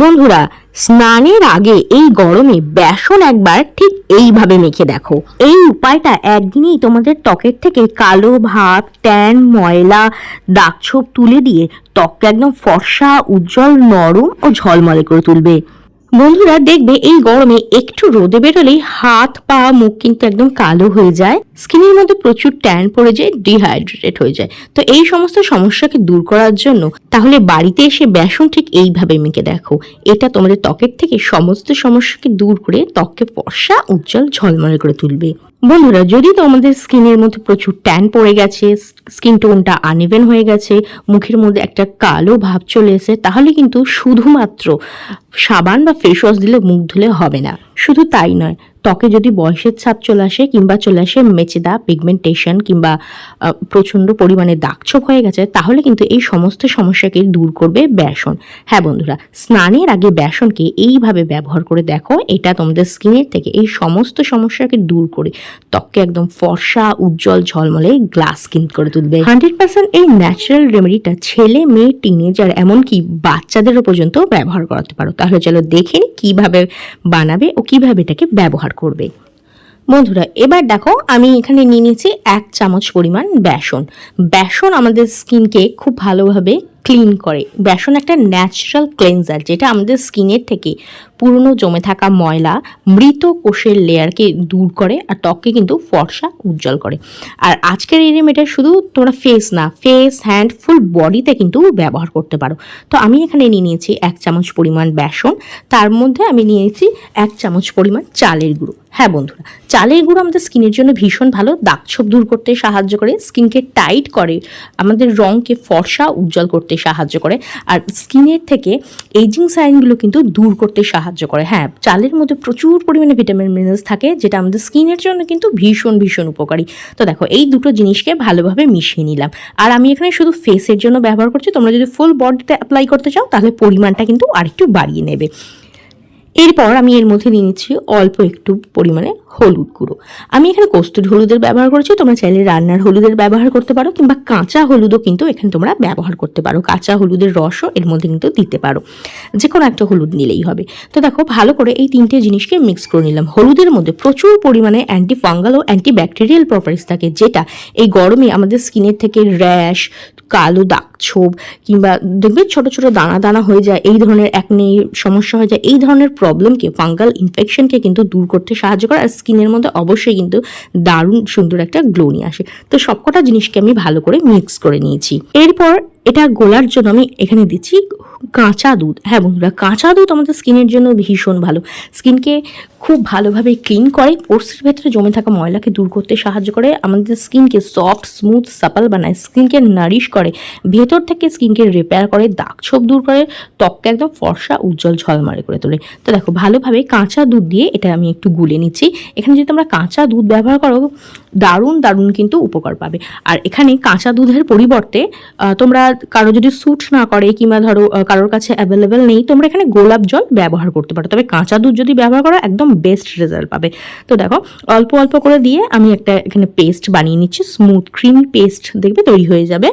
বন্ধুরা, স্নানের আগে এই গরমে বেসন একবার ঠিক এইভাবে মেখে দেখো। এই উপায়টা একদিনেই তোমাদের ত্বকের থেকে কালো ভাব, ট্যান, ময়লা, দাগছোপ তুলে দিয়ে ত্বককে একদম ফর্সা, উজ্জ্বল, নরম ও ঝলমলে করে তুলবে। বন্ধুরা দেখবে এই গরমে একটু রোদে বেরোলেই হাত, পা, মুখ কিন্তু একদম কালো হয়ে যায়। স্কিনের মধ্যে প্রচুর ট্যান পড়ে যায় ডিহাইড্রেটেড হয়ে যায়। তো এই সমস্ত সমস্যাকে দূর করার জন্য তাহলে বাড়িতে এসে বেসন ঠিক এইভাবে মেখে দেখো। এটা তোমাদের ত্বকের থেকে সমস্ত সমস্যাকে দূর করে ত্বককে ফর্সা, উজ্জ্বল, ঝলমলে করে তুলবে। বন্ধুরা, যদি তোমাদের স্কিনের মধ্যে প্রচুর ট্যান পড়ে গেছে, স্কিন টোনটা আনইভেন হয়ে গেছে, মুখের মধ্যে একটা কালো ভাব চলে এসে তাহলে কিন্তু শুধুমাত্র সাবান বা ফেস ওয়াশ দিলে মুখ ধুলে হবে না। শুধু তাই নয়, ত্বকে যদি বয়সের ছাপ চলে আসে কিংবা চলে আসে মেচেদা পিগমেন্টেশন কিংবা প্রচণ্ড পরিমাণে দাগছোপ হয়ে গেছে, তাহলে কিন্তু এই সমস্ত সমস্যাকে দূর করবে বেসন হ্যাঁ বন্ধুরা, স্নানের আগে বেসনকে এইভাবে ব্যবহার করে দেখো, এটা তোমাদের স্কিনের থেকে এই সমস্ত সমস্যাকে দূর করে, ত্বককে একদম ফর্সা, উজ্জ্বল, ঝলমলে গ্লাস স্কিন করে তুলবে। হান্ড্রেড পার্সেন্ট এই ন্যাচারাল রেমেডিটা ছেলে, মেয়ে টিনেজার এমনকি বাচ্চাদেরও পর্যন্ত ব্যবহার করাতে পারো। তাহলে চলো দেখে কীভাবে বানাবে ও কীভাবে এটাকে ব্যবহার করবে? বন্ধুরা, এবার দেখো, আমি এখানে নিয়ে নিয়েছি এক চামচ পরিমাণ বেসন। বেসন আমাদের স্কিনকে খুব ভালোভাবে ক্লিন করে। বেসন একটা ন্যাচারাল ক্লেন্সার যেটা আমাদের স্কিনের থেকে পুরনো জমে থাকা ময়লা মৃত কোষের লেয়ারকে দূর করে আর ত্বককে কিন্তু ফর্সা উজ্জ্বল করে। আর আজকের এই রেমেডিটা শুধু তোমরা ফেস না ফেস হ্যান্ড ফুল বডিতে কিন্তু ব্যবহার করতে পারো। তো আমি এখানে নিয়ে নিয়েছি এক চামচ পরিমাণ বেসন, তার মধ্যে আমি নিয়েছি এক চামচ পরিমাণ চালের গুঁড়ো। হ্যাঁ বন্ধুরা, চালের গুঁড়ো আমাদের স্কিনের জন্য ভীষণ ভালো দাগছোপ দূর করতে সাহায্য করে, স্কিনকে টাইট করে, আমাদের রঙকে ফর্সা উজ্জ্বল করতে সাহায্য করে। আর স্কিনের থেকে এজিং সাইনগুলো কিন্তু দূর করতে সাহায্য করে। হ্যাঁ চালের মধ্যে প্রচুর পরিমাণে ভিটামিন, মিনারেলস থাকে, যেটা আমাদের স্কিনের জন্য কিন্তু ভীষণ ভীষণ উপকারী। তো দেখো, এই দুটো জিনিসকে ভালোভাবে মিশিয়ে নিলাম। আর আমি এখানে শুধু ফেসের জন্য ব্যবহার করছি। তোমরা যদি ফুল বডিতে অ্যাপ্লাই করতে চাও, তাহলে পরিমাণটা কিন্তু আরেকটু বাড়িয়ে নেবে। এরপর আমি এর মধ্যে নিয়ে নিচ্ছি অল্প একটু পরিমাণে হলুদ গুঁড়ো। আমি এখানে কস্তুরি হলুদের ব্যবহার করেছি, তোমরা চাইলে রান্নার হলুদের ব্যবহার করতে পারো, কিংবা কাঁচা হলুদও কিন্তু এখানে তোমরা ব্যবহার করতে পারো। কাঁচা হলুদের রসও এর মধ্যে কিন্তু দিতে পারো। যে কোনো একটা হলুদ নিলেই হবে। তো দেখো, ভালো করে এই তিনটে জিনিসকে মিক্স করে নিলাম। হলুদের মধ্যে প্রচুর পরিমাণে অ্যান্টি ফাঙ্গাল ও অ্যান্টি ব্যাকটেরিয়াল প্রপার্টিস থাকে, যেটা এই গরমে আমাদের স্কিনের থেকে র্যাশ কালো দাগ ছোপ, কিংবা দেখবে ছোট ছোট দানা দানা হয়ে যায়, এই ধরনের একনি সমস্যা হয়ে যায়, এই ধরনের প্রবলেমকে ফাঙ্গাল ইনফেকশনকে কিন্তু দূর করতে সাহায্য করে আর স্কিনের মধ্যে অবশ্যই কিন্তু দারুণ সুন্দর একটা গ্লো নিয়ে আসে। তো সবকটা জিনিসকে আমি ভালো করে মিক্স করে নিয়েছি। এরপর এটা গোলার জন্য আমি এখানে দিচ্ছি কাঁচা দুধ। হ্যাঁ বন্ধুরা, কাঁচা দুধ আমাদের স্কিনের জন্য ভীষণ ভালো। স্কিনকে খুব ভালোভাবে ক্লিন করে, পোর্সের ভেতরে জমে থাকা ময়লাকে দূর করতে সাহায্য করে, আমাদের স্কিনকে সফট, স্মুথ, সাপাল বানায়, স্কিনকে নারিশ করে, ভেতর থেকে স্কিনকে রিপেয়ার করে, দাগ ছোপ দূর করে, ত্বককে একদম ফর্সা, উজ্জ্বল ঝলমারে করে তোলে। তো দেখো, ভালোভাবে কাঁচা দুধ দিয়ে এটা আমি একটু গুলে নিচ্ছি। এখানে যদি তোমরা কাঁচা দুধ ব্যবহার করো, দারুণ দারুণ কিন্তু উপকার পাবে। আর এখানে কাঁচা দুধের পরিবর্তে তোমরা কারও যদি স্যুট না করে কিংবা ধরো কারোর কাছে অ্যাভেলেবেল নেই, তোমরা এখানে গোলাপ জল ব্যবহার করতে পারো। তবে কাঁচা দুধ যদি ব্যবহার করো, একদম বেস্ট রেজাল্ট পাবে। তো দেখো, অল্প অল্প করে দিয়ে আমি একটা এখানে পেস্ট বানিয়ে নিচ্ছি স্মুথ ক্রিমি পেস্ট দেখবে তৈরি হয়ে যাবে।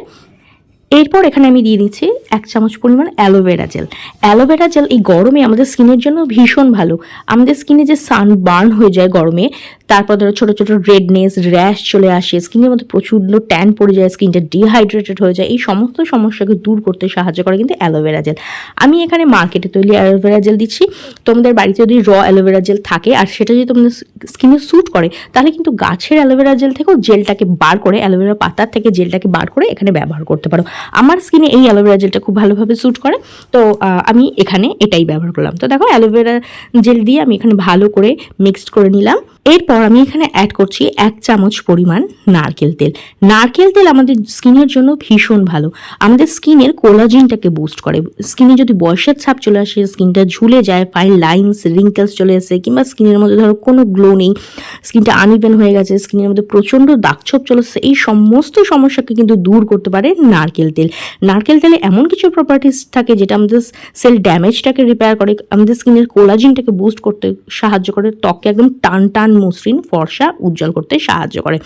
এরপর এখানে আমি দিয়ে দিচ্ছি এক চামচ পরিমাণ অ্যালোভেরা জেল। অ্যালোভেরা জেল এই গরমে আমাদের স্কিনের জন্য ভীষণ ভালো। আমাদের স্কিনে যে সান বার্ন হয়ে যায় গরমে তারপর ধরো ছোটো ছোটো রেডনেস র্যাশ চলে আসে স্কিনের মধ্যে প্রচণ্ড ট্যান পড়ে যায় স্কিনটা ডিহাইড্রেটেড হয়ে যায়, এই সমস্ত সমস্যাকে দূর করতে সাহায্য করে কিন্তু অ্যালোভেরা জেল আমি এখানে মার্কেটে তৈরি অ্যালোভেরা জেল দিচ্ছি। তোমাদের বাড়িতে যদি র অ্যালোভেরা জেল থাকে, আর সেটা যদি তোমাদের স্কিনে স্যুট করে, তাহলে কিন্তু গাছের অ্যালোভেরা জেল থেকেও জেলটাকে বার করে অ্যালোভেরা পাতার থেকে জেলটাকে বার করে এখানে ব্যবহার করতে পারো। আমার স্কিনে এই অ্যালোভেরা জেলটা খুব ভালোভাবে স্যুট করে। তো আমি এখানে এটাই ব্যবহার করলাম। তো দেখো অ্যালোভেরা জেল দিয়ে আমি এখানে ভালো করে মিক্সড করে নিলাম। এরপর আমি এখানে অ্যাড করছি এক চামচ পরিমাণ নারকেল তেল। নারকেল তেল আমাদের স্কিনের জন্য ভীষণ ভালো। আমাদের স্কিনের কোলাজিনটাকে বুস্ট করে। স্কিনে যদি বয়সের ছাপ চলে আসে স্কিনটা ঝুলে যায় ফাইন লাইন্স রিঙ্কেলস চলে আসে, কিংবা স্কিনের মধ্যে ধরো কোনো গ্লো নেই স্কিনটা আনইভেন হয়ে গেছে স্কিনের মধ্যে প্রচণ্ড দাগছোপ চলে আসছে এই সমস্ত সমস্যাকে কিন্তু দূর করতে পারে নারকেল তেল। নারকেল তেলে এমন কিছু প্রপার্টিস থাকে যেটা আমাদের সেল ড্যামেজটাকে রিপেয়ার করে, আমাদের স্কিনের কোলাজিনটাকে বুস্ট করতে সাহায্য করে, ত্বককে একদম টান টান মসৃণ ফর্সা উজ্জ্বল করতে সাহায্য করে।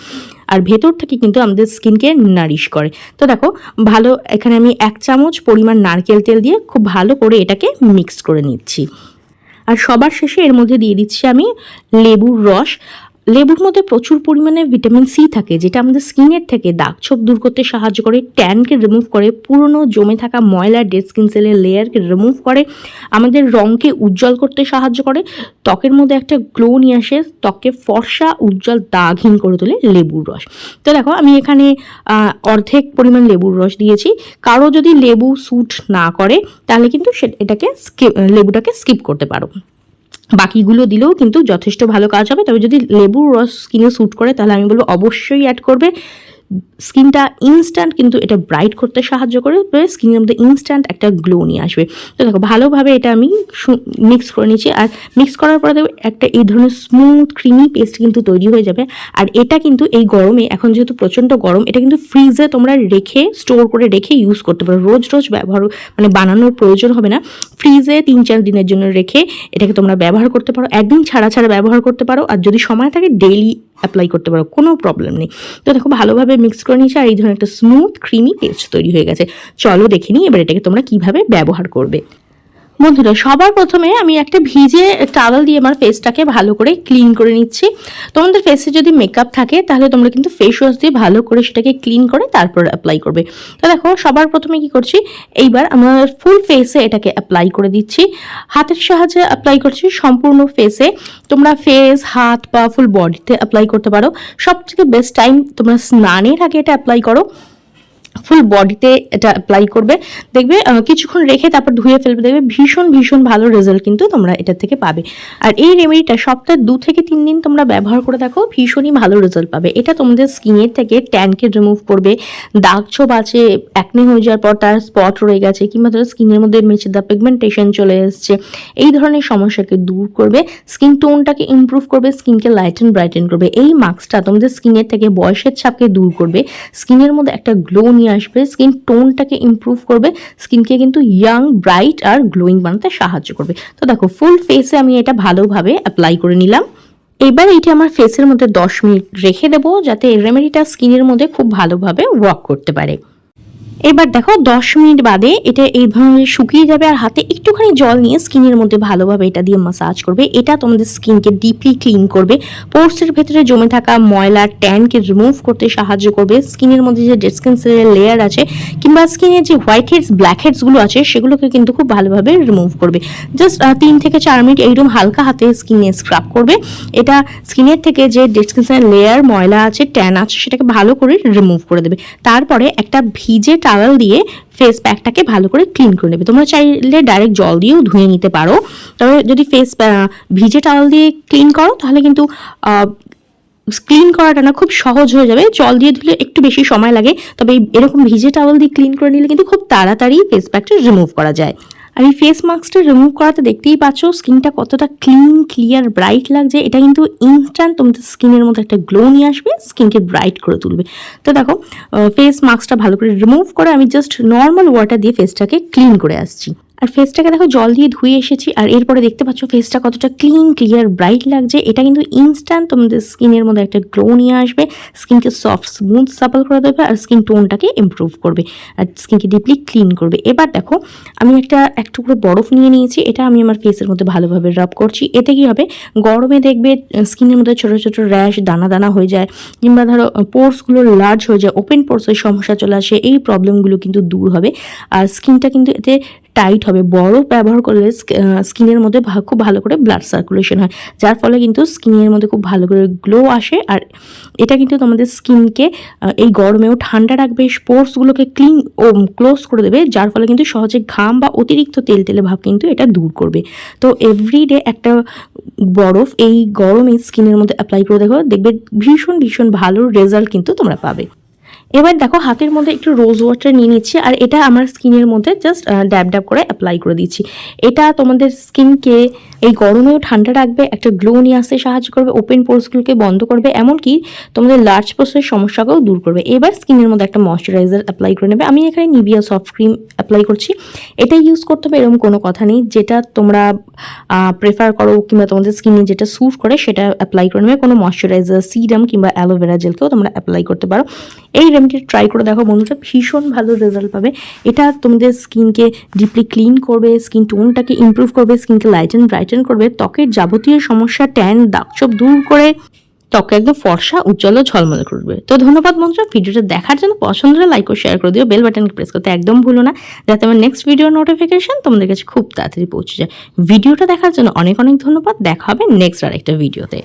আর ভেতর থেকে কিন্তু আমাদের স্কিনকে নারিশ করে। তো দেখো, ভালো, এখানে আমি এক চামচ পরিমাণ নারকেল তেল দিয়ে খুব ভালো করে এটাকে মিক্স করে নিচ্ছি। আর সবার শেষে এর মধ্যে দিয়ে দিচ্ছি আমি লেবুর রস। লেবুর মধ্যে প্রচুর পরিমাণে ভিটামিন সি থাকে, যেটা আমাদের স্কিনের থেকে দাগ ছোপ দূর করতে সাহায্য করে ট্যানকে রিমুভ করে, পুরনো জমে থাকা ময়লা ডেড স্কিন সেলের লেয়ারকে রিমুভ করে, আমাদের রঙকে উজ্জ্বল করতে সাহায্য করে। ত্বকের মধ্যে একটা গ্লো নিয়ে আসে, ত্বককে ফর্সা, উজ্জ্বল, দাগহীন করে তোলে লেবুর রস। তো দেখো, আমি এখানে অর্ধেক পরিমাণ লেবুর রস দিয়েছি। কারও যদি লেবু স্যুট না করে, তাহলে কিন্তু এটাকে স্কিপ লেবুটাকে স্কিপ করতে পারো। বাকিগুলো দিলেও কিন্তু যথেষ্ট ভালো কাজ হবে। তবে যদি লেবুর রস স্কিনে স্যুট করে, তাহলে আমি বলব অবশ্যই অ্যাড করবে। স্কিনটা ইনস্ট্যান্ট কিন্তু এটা ব্রাইট করতে সাহায্য করে স্কিনের মধ্যে ইনস্ট্যান্ট একটা গ্লো নিয়ে আসবে। তো দেখো, ভালোভাবে এটা আমি মিক্স করে নিচ্ছি। আর মিক্স করার পরে দেখো একটা এই ধরনের স্মুথ ক্রিমি পেস্ট কিন্তু তৈরি হয়ে যাবে। আর এটা কিন্তু এই গরমে, এখন যেহেতু প্রচণ্ড গরম, এটা কিন্তু ফ্রিজে তোমরা রেখে স্টোর করে রেখে ইউজ করতে পারো। রোজ রোজ ব্যবহার মানে বানানোর প্রয়োজন হবে না। ফ্রিজে তিন চার দিনের জন্য রেখে এটাকে তোমরা ব্যবহার করতে পারো। একদিন ছাড়া ছাড়া ব্যবহার করতে পারো। আর যদি সময় থাকে ডেইলি অ্যাপ্লাই করতে পারো, কোনো প্রবলেম নেই। তো দেখো, ভালোভাবে মিক্স করে নিয়েছি, আর এই ধরনের একটা স্মুথ ক্রিমি পেস্ট তৈরি হয়ে গেছে। চলো দেখে নিই, এবার এটাকে তোমরা কীভাবে ব্যবহার করবে। বন্ধুরা, সবার প্রথমে আমি একটা ভিজে টাওয়েল দিয়ে আমার ফেসটাকে ভালো করে ক্লিন করে নিচ্ছি। তোমাদের ফেসে যদি মেকআপ থাকে, তাহলে তোমরা কিন্তু ফেস ওয়াশ দিয়ে ভালো করে সেটাকে ক্লিন করে তারপর অ্যাপ্লাই করবে। তো দেখো, সবার প্রথমে কি করছি, এইবার আমার ফুল ফেসে এটাকে অ্যাপ্লাই করে দিচ্ছি। হাতের সাহায্যে অ্যাপ্লাই করছি সম্পূর্ণ ফেসে তোমরা ফেস হাত পা ফুল বডিতে অ্যাপ্লাই করতে পারো। সব থেকে বেস্ট টাইম তোমরা স্নানের আগে এটা অ্যাপ্লাই করো। ফুল বডিতে এটা অ্যাপ্লাই করবে। দেখবে কিছুক্ষণ রেখে তারপর ধুয়ে ফেলবে। দেখবে ভীষণ ভীষণ ভালো রেজাল্ট কিন্তু তোমরা এটা থেকে পাবে। আর এই রেমেডিটা সপ্তাহে দু থেকে তিন দিন তোমরা ব্যবহার করে দেখো, ভীষণই ভালো রেজাল্ট পাবে। এটা তোমাদের স্কিনের থেকে ট্যানকে রিমুভ করবে। দাগ ছোপ আছে অ্যাকনে হয়ে যাওয়ার পর তার স্পট রয়ে গেছে, কিংবা ধরো স্কিনের মধ্যে মেচে দা পিগমেন্টেশন চলে এসছে। এই ধরনের সমস্যাকে দূর করবে। স্কিন টোনটাকে ইমপ্রুভ করবে স্কিনকে লাইট অ্যান্ড ব্রাইটেন করবে। এই মাস্কটা তোমাদের স্কিনের থেকে বয়সের ছাপকে দূর করবে। স্কিনের মধ্যে একটা গ্লো নিয়ে আসবে স্কিন টোনটাকে ইম্প্রুভ করবে স্কিনকে কিন্তু ইয়াং ব্রাইট আর গ্লোয়িং বানাতে সাহায্য করবে। তো দেখো ফুল ফেসে আমি এটা ভালোভাবে অ্যাপ্লাই করে নিলাম। এবার এটি আমার ফেসের মধ্যে দশ মিনিট রেখে দেবো, যাতে রেমেডিটা স্কিনের মধ্যে খুব ভালোভাবে ওয়ার্ক করতে পারে। এবার দেখো দশ মিনিট বাদে এটা এইভাবে শুকিয়ে যাবে আর হাতে একটুখানি জল নিয়ে স্কিনের মধ্যে ভালোভাবে এটা দিয়ে মাসাজ করবে। এটা তোমাদের স্কিনকে ডিপলি ক্লিন করবে। পোর্সের ভেতরে জমে থাকা ময়লা ট্যানকে রিমুভ করতে সাহায্য করবে। স্কিনের মধ্যে যে ডেড স্কিন সেলের লেয়ার আছে কিংবা স্কিনের যে হোয়াইট হেডস ব্ল্যাক হেডসগুলো আছে, সেগুলোকে কিন্তু খুব ভালোভাবে রিমুভ করবে। জাস্ট তিন থেকে চার মিনিট এইরকম হালকা হাতে স্কিনে স্ক্রাব করবে। এটা স্কিনের থেকে যে ডেড স্কিন সেলের লেয়ার ময়লা আছে ট্যান আছে, সেটাকে ভালো করে রিমুভ করে দেবে। তারপরে একটা ভিজে টাওয়েল দিয়ে ফেস প্যাকটাকে ভালো করে ক্লিন করে নেবে। তোমরা চাইলে ডাইরেক্ট জল দিয়েও ধুয়ে নিতে পারো। তবে যদি ফেস ভিজে টাওয়াল দিয়ে ক্লিন করো, তাহলে কিন্তু ক্লিন করাটা না খুব সহজ হয়ে যাবে। জল দিয়ে ধুলে একটু বেশি সময় লাগে। তবে এরকম ভিজে টাওয়াল দিয়ে ক্লিন করে নিলে কিন্তু খুব তাড়াতাড়ি ফেস প্যাকটা রিমুভ করা যায়। আর এই ফেস মাস্কটা রিমুভ করাতে দেখতেই পাচ্ছ স্কিনটা কতটা ক্লিন ক্লিয়ার ব্রাইট লাগছে। এটা কিন্তু ইনস্ট্যান্ট তোমাদের স্কিনের মধ্যে একটা গ্লো নিয়ে আসবে স্কিনকে ব্রাইট করে তুলবে। তো দেখো ফেস মাস্কটা ভালো করে রিমুভ করে আমি জাস্ট নর্মাল ওয়াটার দিয়ে ফেসটাকে ক্লিন করে আসছি। আর ফেসটাকে দেখো জল দিয়ে ধুয়ে এসেছি, আর এরপরে দেখতে পাচ্ছ ফেসটা কতটা ক্লিন ক্লিয়ার ব্রাইট লাগছে। এটা কিন্তু ইনস্ট্যান্ট তোমাদের স্কিনের মধ্যে একটা গ্লো নিয়ে আসবে। স্কিনকে সফট স্মুথ সাপল করে দেবে আর স্কিন টোনটাকে ইমপ্রুভ করবে, আর স্কিনকে ডিপলি ক্লিন করবে। এবার দেখো, আমি একটা, এক টুকরো বরফ নিয়ে নিয়েছি, এটা আমি আমার ফেসের মধ্যে ভালোভাবে রাব করছি। এতে কী হবে? গরমে দেখবে স্কিনের মধ্যে ছোটো ছোটো র্যাশ দানা দানা হয়ে যায়, কিংবা ধরো পোর্সগুলো লার্জ হয়ে যায় ওপেন পোর্সের সমস্যা চলে আসে, এই প্রবলেমগুলো কিন্তু দূর হবে। আর স্কিনটা কিন্তু এতে টাইট হবে। বরফ ব্যবহার করলে স্কিনের মধ্যে খুব ভালো করে ব্লাড সার্কুলেশন হয়। যার ফলে কিন্তু স্কিনের মধ্যে খুব ভালো করে গ্লো আসে। আর এটা কিন্তু তোমাদের স্কিনকে এই গরমেও ঠান্ডা রাখবে। স্পোর্টসগুলোকে ক্লিন ও ক্লোজ করে দেবে, যার ফলে কিন্তু সহজে ঘাম বা অতিরিক্ত তেল তেলে ভাব কিন্তু এটা দূর করবে। তো এভরিডে একটা বরফ এই গরমে স্কিনের মধ্যে অ্যাপ্লাই করে দেখো, দেখবে ভীষণ ভীষণ ভালো রেজাল্ট কিন্তু তোমরা পাবে। এবার দেখো হাতের মধ্যে একটু রোজ ওয়াটার নিয়ে নিচ্ছি, আর এটা আমার স্কিনের মধ্যে জাস্ট ড্যাব ড্যাব করে অ্যাপ্লাই করে দিচ্ছি। এটা তোমাদের স্কিনকে এই গরমেও ঠান্ডা রাখবে, একটা গ্লো নিয়ে আসতে সাহায্য করবে ওপেন পোর্সগুলোকে বন্ধ করবে, এমনকি তোমাদের লার্জ পোর্সের সমস্যাকেও দূর করবে। এবার স্কিনের মধ্যে একটা ময়শ্চারাইজার অ্যাপ্লাই করে নেবে। আমি এখানে নিভিয়া সফট ক্রিম অ্যাপ্লাই করছি। এটা ইউজ করতে হবে, এরকম কোনো কথা নেই। যেটা তোমরা প্রেফার করো কিংবা তোমাদের স্কিনে যেটা স্যুট করে, সেটা অ্যাপ্লাই করে নেবে। কোনো ময়শ্চারাইজার সিরাম কিংবা অ্যালোভেরা জেলকেও তোমরা অ্যাপ্লাই করতে পারো। এই রেমেডি ট্রাই করে দেখো বন্ধুরা, ভীষণ ভালো রেজাল্ট পাবে। এটা তোমাদের স্কিনকে ডিপলি ক্লিন করবে স্কিন টোনটাকে ইমপ্রুভ করবে স্কিনকে লাইটেন ব্রাইটেন করবে, ত্বকের যাবতীয় সমস্যা ট্যান দাগছোপ দূর করে ত্বকে একদম ফর্সা, উজ্জ্বল ও ঝলমলে করবে। তো ধন্যবাদ বন্ধুরা, ভিডিওটা দেখার জন্য পছন্দ হলে লাইক ও শেয়ার করে দিও বেল বাটনকে প্রেস করতে একদম ভুলো না, যাতে আমার নেক্সট ভিডিও নোটিফিকেশন তোমাদের কাছে খুব তাড়াতাড়ি পৌঁছে যায়। ভিডিওটা দেখার জন্য অনেক অনেক ধন্যবাদ, দেখা হবে নেক্সট আর একটা ভিডিওতে